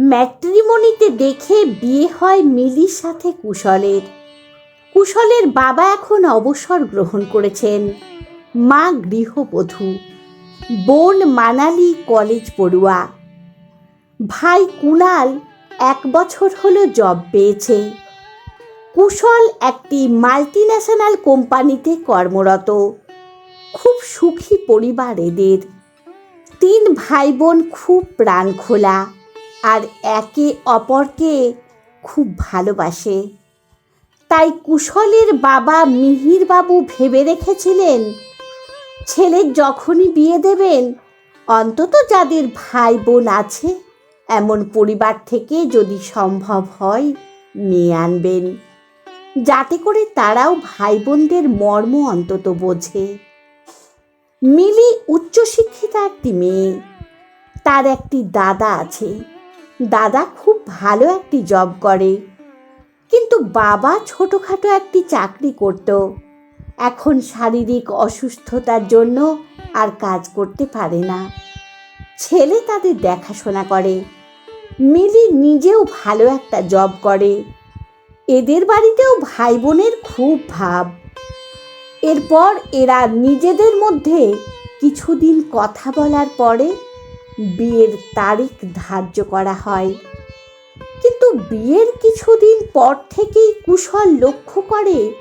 ম্যাট্রিমনিতে দেখে বিয়ে হয় মিলির সাথে কুশলের। কুশলের বাবা এখন অবসর গ্রহণ করেছেন। মা গৃহবধূ। বোন মানালি কলেজ পড়ুয়া। ভাই কুনাল এক বছর হলো জব পেয়েছে। কুশল একটি মাল্টি ন্যাশনাল কোম্পানিতে কর্মরত। খুব সুখী পরিবার এদের। তিন ভাই বোন খুব প্রাণ খোলা আর একে অপরকে খুব ভালোবাসে। তাই কুশলের বাবা মিহিরবাবু ভেবে রেখেছিলেন ছেলের যখনই বিয়ে দেবেন, অন্তত যাদের ভাই বোন আছে, এমন পরিবার থেকে যদি সম্ভব হয় মেয়ে আনবেন। যাতে করে তারাও ভাই বোনদের মর্ম অন্তত বোঝে। মিলি উচ্চশিক্ষিতা একটি মেয়ে, তার একটি দাদা আছে। দাদা খুব ভালো একটি জব করে। কিন্তু বাবা ছোটোখাটো একটি চাকরি করত। এখন শারীরিক অসুস্থতার জন্য আর কাজ করতে পারে না। ছেলে তাদের দেখাশোনা করে। মিলি নিজেও ভালো একটা জব করে। এদের বাড়িতেও ভাই বোনের খুব ভাব। এরপর এরা নিজেদের মধ্যে কিছুদিন কথা বলার পরে বিয়ের তারিখ ধার্য করা হয়। কিন্তু বিয়ের কিছুদিন পর থেকেই কুশল লক্ষ্য করে,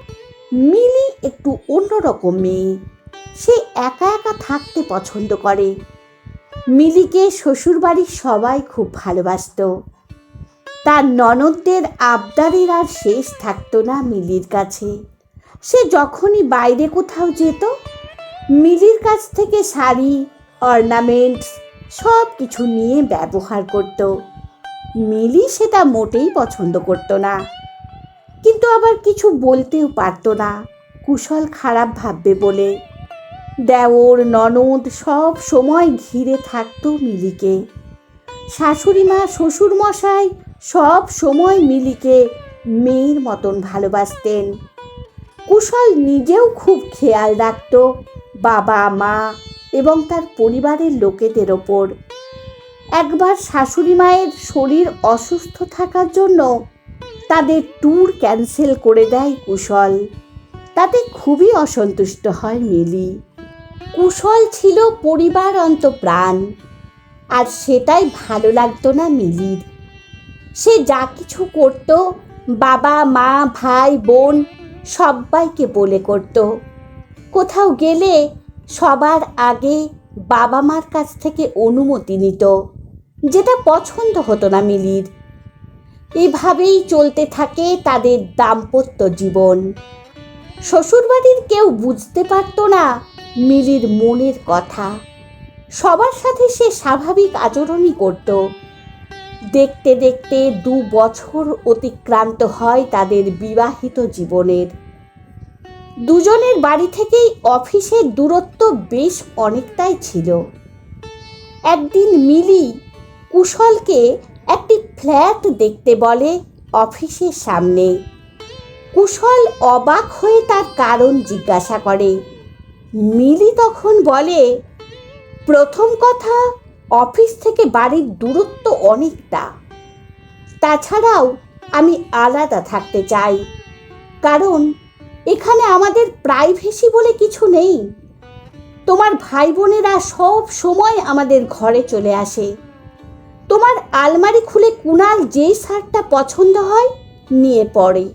মিলি একটু অন্যরকম মেয়ে। সে একা একা থাকতে পছন্দ করে। মিলিকে শ্বশুরবাড়ির সবাই খুব ভালোবাসত। তার ননদদের আবদারের আর শেষ থাকতো না মিলির কাছে। সে যখনই বাইরে কোথাও যেত, মিলির কাছ থেকে শাড়ি, অর্নামেন্টস সব কিছু নিয়ে ব্যবহার করত। মিলি সেটা মোটেই পছন্দ করতো না। কিন্তু আবার কিছু বলতেও পারতো না। কুশল খারাপ ভাববে বলে। দেওর, ননদ সব সময় ঘিরে থাকতো মিলিকে। শাশুড়ি মা, শ্বশুর মশাই সব সময় মিলিকে মেয়ের মতন ভালোবাসতেন। কুশল নিজেও খুব খেয়াল রাখত। বাবা, মা এবং তার পরিবারের লোকেদের ওপর। একবার শাশুড়ি মায়ের শরীর অসুস্থ থাকার জন্য তাদের ট্যুর ক্যান্সেল করে দেয় কুশল। তাতে খুবই অসন্তুষ্ট হয় মিলি। কুশল ছিল পরিবার অন্ত প্রাণ আর সেটাই ভালো লাগতো না মিলির। সে যা কিছু করত, বাবা, মা, ভাই, বোন, সবাইকে বলে করত। কোথাও গেলে সবার আগে বাবা মার কাছ থেকে অনুমতি নিত, যেটা পছন্দ হতো না মিলির। এভাবেই চলতে থাকে তাদের দাম্পত্য জীবন। শ্বশুরবাড়ির কেউ বুঝতে পারতো না মিলির মনের কথা। সবার সাথে সে স্বাভাবিক আচরণই করত। দেখতে দেখতে দু বছর অতিক্রান্ত হয় তাদের বিবাহিত জীবনের। দুজনের বাড়ি থেকেই অফিসের দূরত্ব বেশ অনেকটাই ছিল। একদিন মিলি কুশলকে একটি ফ্ল্যাট দেখতে বলে অফিসের সামনে। কুশল অবাক হয়ে তার কারণ জিজ্ঞাসা করে। মিলি তখন বলে, প্রথম কথা, অফিস থেকে বাড়ির দূরত্ব অনেকটা। তাছাড়াও আমি আলাদা থাকতে চাই। কারণ এখানে আমাদের প্রাইভেসি বলে কিছু নেই। তোমার ভাই বোনেরা সব সময় আমাদের ঘরে চলে আসে। তোমার আলমারি খুলে কুনাল যেই শার্টটা পছন্দ হয় নিয়ে পড়ে।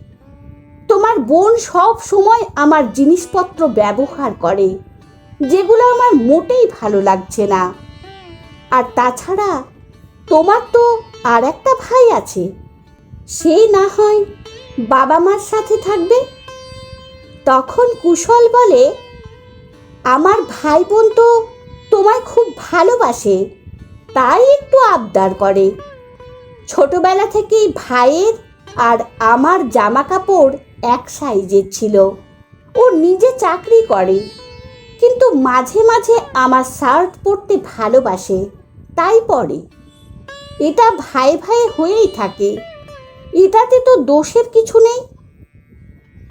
তোমার বোন সব সময় আমার জিনিসপত্র ব্যবহার করে, যেগুলো আমার মোটেই ভালো লাগছে না। আর তাছাড়া তোমার তো আর একটা ভাই আছে, সে না হয় বাবা মার সাথে থাকবে? তখন কুশল বলে, আমার ভাই বোন তো তোমায় খুব ভালোবাসে, তাই একটু আবদার করে। ছোটবেলা থেকেই ভাইয়ের আর আমার জামা কাপড় এক সাইজের ছিল। ও নিজে চাকরি করে, কিন্তু মাঝে মাঝে আমার শার্ট পরতে ভালোবাসে, তাই পরে। এটা ভাই ভাই হয়েই থাকে। এটাতে তো দোষের কিছু নেই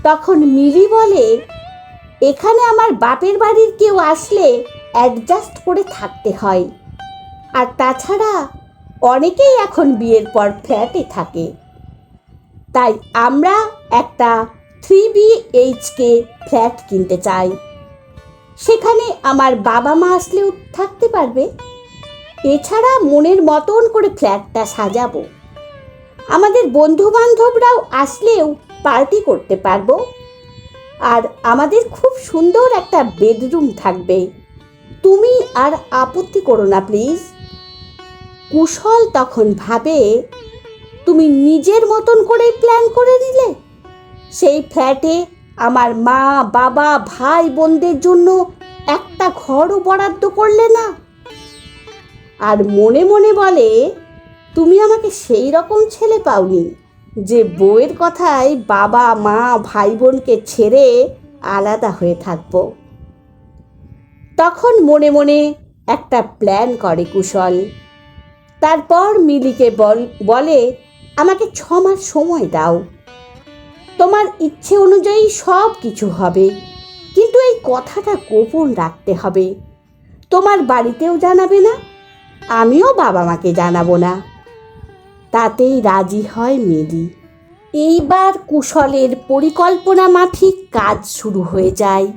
তখন মিলি বলে, এখানে আমার বাপের বাড়ির কেউ আসলে অ্যাডজাস্ট করে থাকতে হয়। আর তাছাড়া অনেকেই এখন বিয়ের পর ফ্ল্যাটে থাকে। তাই আমরা একটা থ্রি বিএইচকে ফ্ল্যাট কিনতে চাই। সেখানে আমার বাবা মা আসলেও থাকতে পারবে। এছাড়া মনের মতন করে ফ্ল্যাটটা সাজাবো। আমাদের বন্ধু বান্ধবরাও আসলেও পার্টি করতে পারব। আর আমাদের খুব সুন্দর একটা বেডরুম থাকবে। তুমি আর আপত্তি করো না, প্লিজ। কুশল তখন ভাবে, তুমি নিজের মতন করে প্ল্যান করে নিলে? সেই ফ্ল্যাটে আমার মা, বাবা, ভাই, বোনদের জন্য একটা ঘরও বরাদ্দ করলে না? আর মনে মনে বলে, তুমি আমাকে সেই রকম ছেলে পাওনি। যে বউয়ের কথায় বাবা, মা ভাই বোনকে ছেড়ে আলাদা হয়ে থাকব। তখন মনে মনে একটা প্ল্যান করে কুশল। তারপর মিলিকে বল, বলে, আমাকে ছ মাস সময় দাও। তোমার ইচ্ছে অনুযায়ী সব কিছু হবে, কিন্তু এই কথাটা গোপন রাখতে হবে। তোমার বাড়িতেও জানাবে না, আমিও বাবা মাকে জানাব না। তাতেই রাজি হয় মিলি এইবার কুশলের পরিকল্পনা মাফিক কাজ শুরু হয়ে যায়।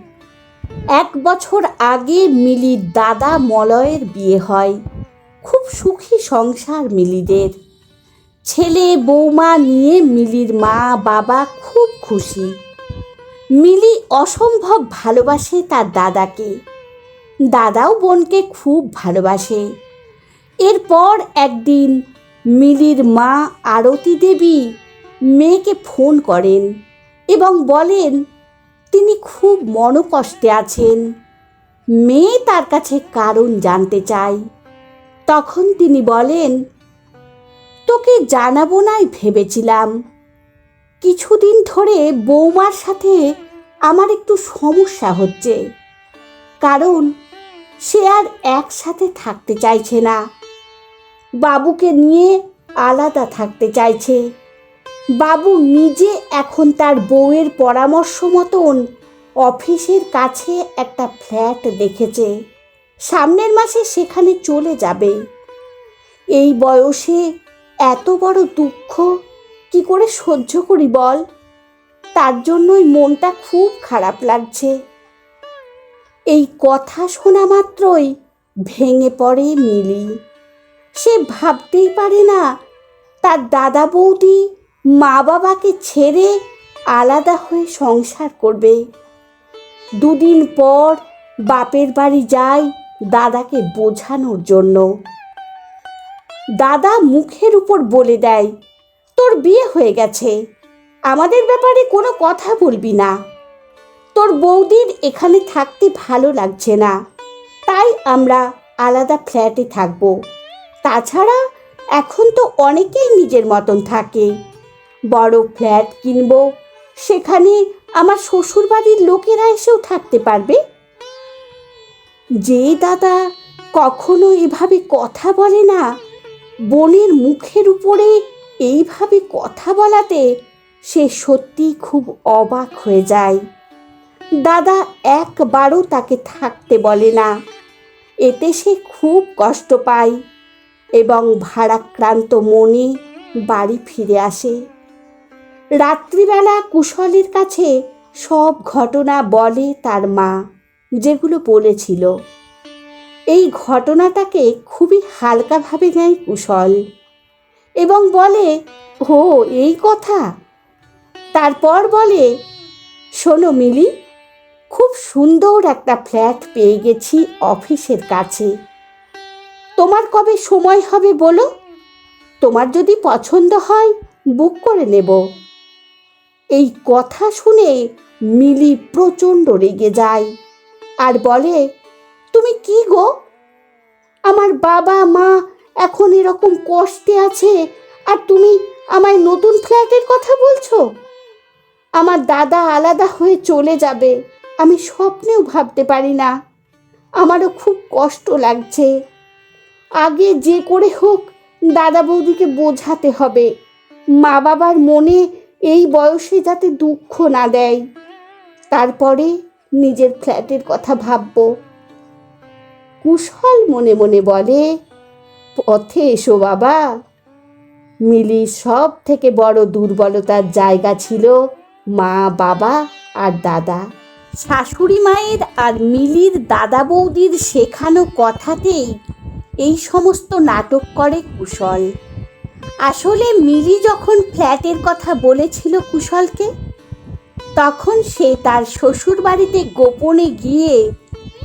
এক বছর আগে মিলির দাদা মলয়ের বিয়ে হয়। খুব সুখী সংসার মিলিদের। ছেলে বৌমা নিয়ে মিলির মা বাবা খুব খুশি। মিলি অসম্ভব ভালোবাসে তার দাদাকে। দাদাও বোনকে খুব ভালোবাসে। এরপর একদিন মিলির মা আরতি দেবী মেয়েকে ফোন করেন এবং বলেন, তিনি খুব মনোকষ্টে আছেন। মেয়ে তার কাছে কারণ জানতে চায়। তখন তিনি বলেন, তোকে জানাব নাই ভেবেছিলাম। কিছুদিন ধরে বৌমার সাথে আমার একটু সমস্যা হচ্ছে। কারণ সে আর একসাথে থাকতে চাইছে না। বাবুকে নিয়ে আলাদা থাকতে চাইছে। বাবু নিজে এখন তার বউয়ের পরামর্শ মতন অফিসের কাছে একটা ফ্ল্যাট দেখেছে। সামনের মাসে সেখানে চলে যাবে। এই বয়সে এত বড় দুঃখ কি করে সহ্য করি বল? তার জন্যই মনটা খুব খারাপ লাগছে। এই কথা শোনা মাত্রই ভেঙে পড়ে মিলি। সে ভাবতেই পারে না। তার দাদা বৌদি মা বাবাকে ছেড়ে আলাদা হয়ে সংসার করবে। দুদিন পর বাপের বাড়ি যায় দাদাকে বোঝানোর জন্য। দাদা মুখের উপর বলে দেয়, তোর বিয়ে হয়ে গেছে। আমাদের ব্যাপারে কোনো কথা বলবি না। তোর বৌদির এখানে থাকতে ভালো লাগছে না। তাই আমরা আলাদা ফ্ল্যাটে থাকব। তাছাড়া এখন তো অনেকেই নিজের মতন থাকে। বড় ফ্ল্যাট কিনব, সেখানে আমার শ্বশুরবাড়ির লোকেরা এসেও থাকতে পারবে? যে দাদা কখনো এভাবে কথা বলে না, বোনের মুখের উপরে এইভাবে কথা বলাতে সে সত্যি খুব অবাক হয়ে যায়। দাদা একবারও তাকে থাকতে বলে না। এতে সে খুব কষ্ট পায়। এবং ভারাক্রান্ত মনে বাড়ি ফিরে আসে। রাত্রিবেলা কুশলের কাছে সব ঘটনা বলে তার মা, যেগুলো বলেছিল। এই ঘটনাটাকে খুবই হালকাভাবে নেয় কুশল এবং বলে, ও, এই কথা? তারপর বলে, শোনো মিলি, খুব সুন্দর একটা ফ্ল্যাট পেয়ে গেছি অফিসের কাছে। তোমার কবে সময় হবে বলো? তোমার যদি পছন্দ হয় বুক করে নেব। এই কথা শুনে মিলি প্রচণ্ড রেগে যায় আর বলে, তুমি কি গো? আমার বাবা মা এখন এরকম কষ্টে আছে আর তুমি আমায় নতুন ফ্ল্যাটের কথা বলছো? আমার দাদা আলাদা হয়ে চলে যাবে, আমি স্বপ্নেও ভাবতে পারি না। আমারও খুব কষ্ট লাগছে। আগে যে করে হোক দাদা বৌদিকে বোঝাতে হবে। মা বাবার মনে এই বয়সে যাতে দুঃখ না দেয়। তারপরে নিজের ফ্ল্যাটের কথা ভাববো। কুশল মনে মনে বলে, পথে এসো বাবা। মিলির সব থেকে বড় দুর্বলতার জায়গা ছিল মা, বাবা আর দাদা। শাশুড়ি মায়ের আর মিলির দাদা বৌদির শেখানো কথাতেই এই সমস্ত নাটক করে কুশল। আসলে মিলি যখন ফ্ল্যাটের কথা বলেছিল কুশলকে, তখন সে তার শ্বশুর বাড়িতে গোপনে গিয়ে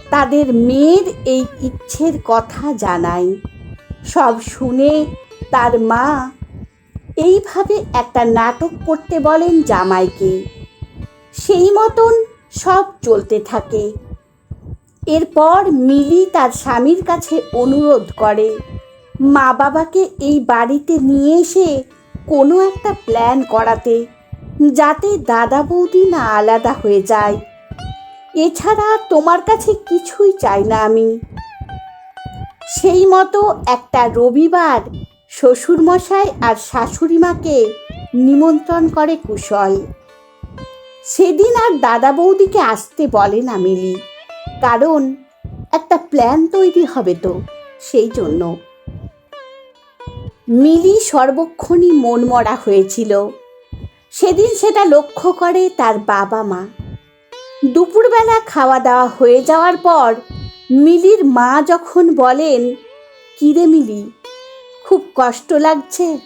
তাদের মেয়ের এই ইচ্ছের কথা জানায়। সব শুনে তার মা এইভাবে একটা নাটক করতে বলেন জামাইকে। সেই মতন সব চলতে থাকে। এরপর মিলি তার স্বামীর কাছে অনুরোধ করে, মা বাবাকে এই বাড়িতে নিয়ে এসে কোনো একটা প্ল্যান করাতে, যাতে দাদা বৌদি না আলাদা হয়ে যায়। এছাড়া তোমার কাছে কিছুই চাই না আমি। সেই মতো একটা রবিবার শ্বশুরমশাই আর শাশুড়ি মাকে নিমন্ত্রণ করে কুশল। সেদিন আর দাদা বৌদিকে আসতে বলে না মিলি। কারণ একটা প্ল্যান তৈরি হবে তো, সেই জন্য। মিলি সর্বক্ষণই মনমরা হয়েছিল। সেদিন সেটা লক্ষ্য করে তার বাবা মা। দুপুরবেলা খাওয়া দাওয়া হয়ে যাওয়ার পর মিলির মা যখন বলেন, কিরে মিলি, খুব কষ্ট লাগছে,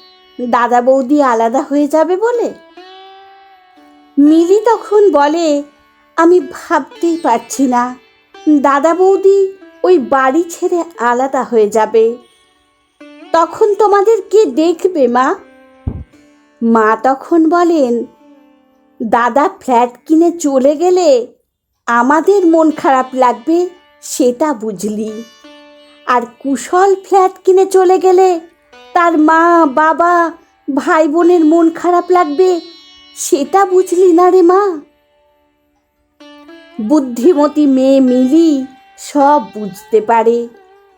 দাদা বৌদি আলাদা হয়ে যাবে বলে? মিলি তখন বলে, আমি ভাবতেই পারছি না দাদা বৌদি ওই বাড়ি ছেড়ে আলাদা হয়ে যাবে। তখন তোমাদের কে দেখবে, মা? মা তখন বলেন, দাদা ফ্ল্যাট কিনে চলে গেলে আমাদের মন খারাপ লাগবে, সেটা বুঝলি। আর কুশল ফ্ল্যাট কিনে চলে গেলে তার মা, বাবা, ভাই বোনের মন খারাপ লাগবে, সেটা বুঝলি না রে মা? বুদ্ধিমতী মেয়ে মিলি সব বুঝতে পারে।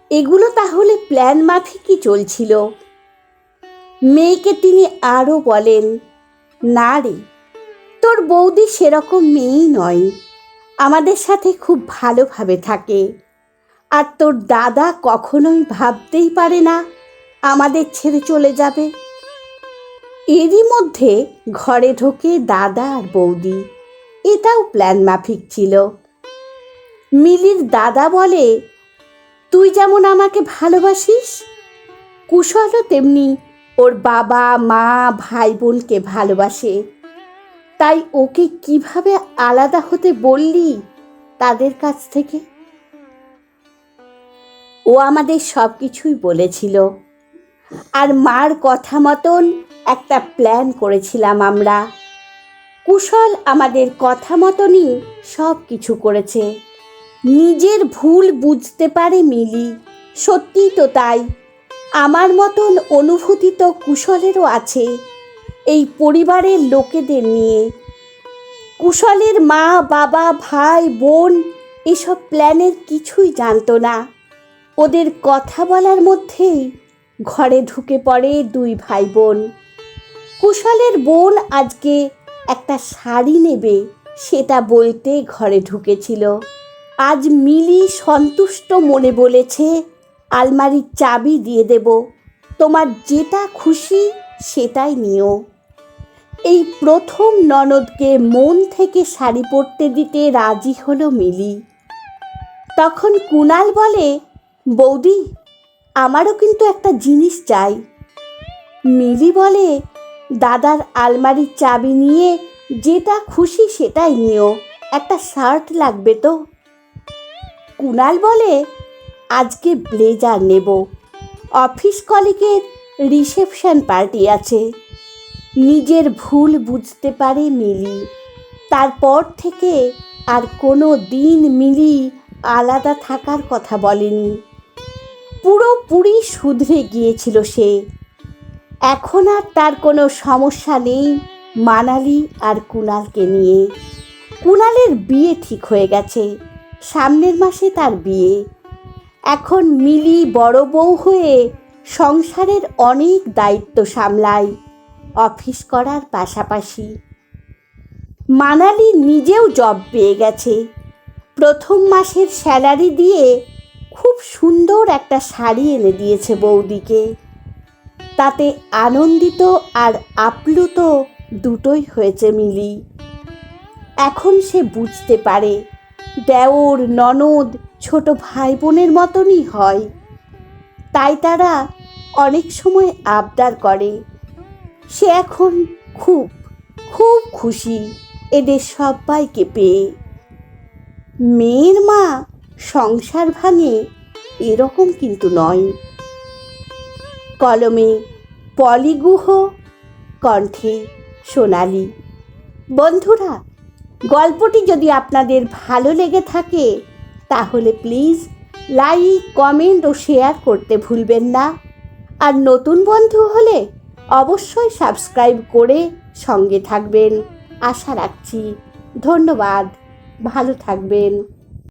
এগুলো তাহলে প্ল্যান মাফিকই চলছিল। মেয়েকে তিনি আরও বলেন, না রে, তোর বৌদি সেরকম মেয়েই নয়। আমাদের সাথে খুব ভালোভাবে থাকে। আর তোর দাদা কখনোই ভাবতেই পারে না আমাদের ছেড়ে চলে যাবে। এরই মধ্যে ঘরে ঢোকে দাদা আর বৌদি। এটাও প্ল্যান মাফিক ছিল। মিলির দাদা বলে, তুই যেমন আমাকে ভালোবাসিস, কুশলও তেমনি ওর বাবা, মা ভাই বোনকে ভালোবাসে। তাই ওকে কীভাবে আলাদা হতে বললি তাদের কাছ থেকে? ও আমাদের সব কিছুই বলেছিল। আর মার কথা মতন একটা প্ল্যান করেছিলাম আমরা। কুশল আমাদের কথা মতনই সব কিছু করেছে। নিজের ভুল বুঝতে পারে মিলি, সত্যিই তো তাই। আমার মতন অনুভূতি তো কুশলেরও আছে এই পরিবারের লোকেদের নিয়ে। কুশলের মা, বাবা, ভাই, বোন এসব প্ল্যানের কিছুই জানতো না। ওদের কথা বলার মধ্যেই ঘরে ঢুকে পড়ে দুই ভাই বোন। কুশলের বোন আজকে একটা শাড়ি নেবে, সেটা বলতে ঘরে ঢুকেছিল। আজ মিলি সন্তুষ্ট মনে বলেছে, আলমারির চাবি দিয়ে দেব। তোমার যেটা খুশি সেটাই নিও। এই প্রথম ননদকে মন থেকে শাড়ি পরতে দিতে রাজি হলো মিলি। তখন কুনাল বলে, বৌদি, আমারও কিন্তু একটা জিনিস চাই। মিলি বলে দাদার আলমারির চাবি নিয়ে যেটা খুশি সেটাই নিও, একটা শার্ট লাগবে তো। কুনাল বলে, আজকে ব্লেজার নেব। অফিস কলিগের রিসেপশন পার্টি আছে। নিজের ভুল বুঝতে পারে মিলি। তারপর থেকে আর কোনো দিন মিলি আলাদা থাকার কথা বলেনি। পুরোপুরি শুধরে গিয়েছিল সে। এখন আর তার কোনো সমস্যা নেই মানালি আর কুনালকে নিয়ে। কুনালের বিয়ে ঠিক হয়ে গেছে, সামনের মাসে তার বিয়ে। এখন মিলি বড় বউ হয়ে সংসারের অনেক দায়িত্ব সামলায় অফিস করার পাশাপাশি। মানালি নিজেও জব পেয়ে গেছে। প্রথম মাসের স্যালারি দিয়ে খুব সুন্দর একটা শাড়ি এনে দিয়েছে বৌদিকে। তাতে আনন্দিত আর আপ্লুত দুটোই হয়েছে মিলি। এখন সে বুঝতে পারে, দেওর, ননদ, ছোট ভাই বোনের মতনই হয়। তাই তারা অনেক সময় আবদার করে। সে এখন খুব খুব খুশি এদের সবাইকে পেয়ে। মেয়ের মা সংসার ভাঙে এরকম কিন্তু নয়। কলমে পলিগুহ কণ্ঠে সোনালি। বন্ধুরা, গল্পটি যদি আপনাদের ভালো লেগে থাকে, তাহলে প্লিজ লাইক, কমেন্ট ও শেয়ার করতে ভুলবেন না। আর নতুন বন্ধু হলে অবশ্যই সাবস্ক্রাইব করে সঙ্গে থাকবেন। আশা রাখছি, ধন্যবাদ। ভালো থাকবেন।